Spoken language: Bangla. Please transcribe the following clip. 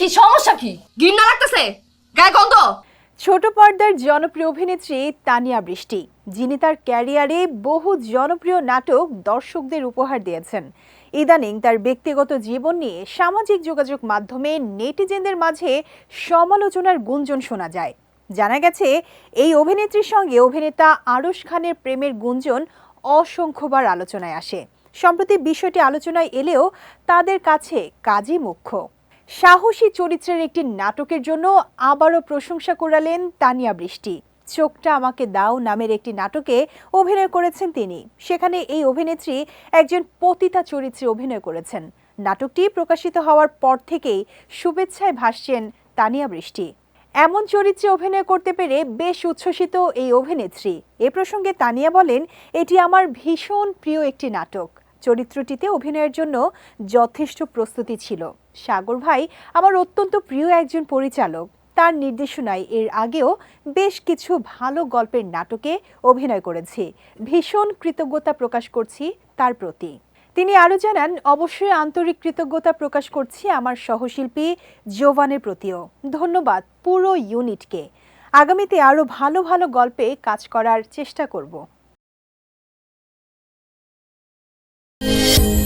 কি সমস্যা কি? ঘৃণা লাগতেছে? গায়ে গন্ধ? ছোট পর্দার জনপ্রিয় অভিনেত্রী তানিয়া বৃষ্টি, যিনি তার ক্যারিয়ারে বহু জনপ্রিয় নাটক দর্শকদের উপহার দিয়েছেন। ইদানিং তার ব্যক্তিগত জীবন নিয়ে সামাজিক যোগাযোগ মাধ্যমে নেটিজেনদের মাঝে সমালোচনার গুঞ্জন শোনা যায়। জানা গেছে, এই অভিনেত্রীর সঙ্গে অভিনেতা আরশ খানের প্রেমের গুঞ্জন অসংখ্যবার আলোচনায় আসে। সম্প্রতি বিষয়টি আলোচনায় এলেও তাদের কাছে কাজই মুখ্য। সাহসী চরিত্রের একটি নাটকের জন্য আবারও প্রশংসা কুড়ালেন তানিয়া বৃষ্টি। চোখটা আমাকে দাও নামের একটি নাটকে অভিনয় করেছেন তিনি। সেখানে এই অভিনেত্রী একজন পতিতা চরিত্রে অভিনয় করেছেন। নাটকটি প্রকাশিত হওয়ার পর থেকেই শুভেচ্ছায় ভাসছেন তানিয়া বৃষ্টি। এমন চরিত্রে অভিনয় করতে পেরে বেশ উচ্ছ্বসিত এই অভিনেত্রী। এ প্রসঙ্গে তানিয়া বলেন, এটি আমার ভীষণ প্রিয় একটি নাটক। চরিত্রটিতে অভিনয়ের জন্য যথেষ্ট প্রস্তুতি ছিল। সাগর ভাই আমার অত্যন্ত প্রিয় একজন পরিচালক। তার নির্দেশনায় এর আগেও বেশ কিছু ভালো গল্পের নাটকে অভিনয় করেছি। ভীষণ কৃতজ্ঞতা প্রকাশ করছি তার প্রতি। তিনি আরও জানান, অবশ্যই আন্তরিক কৃতজ্ঞতা প্রকাশ করছি আমার সহশিল্পী জোভানের প্রতিও। ধন্যবাদ পুরো ইউনিটকে। আগামীতে আরও ভালো ভালো গল্পে কাজ করার চেষ্টা করব। Thank you.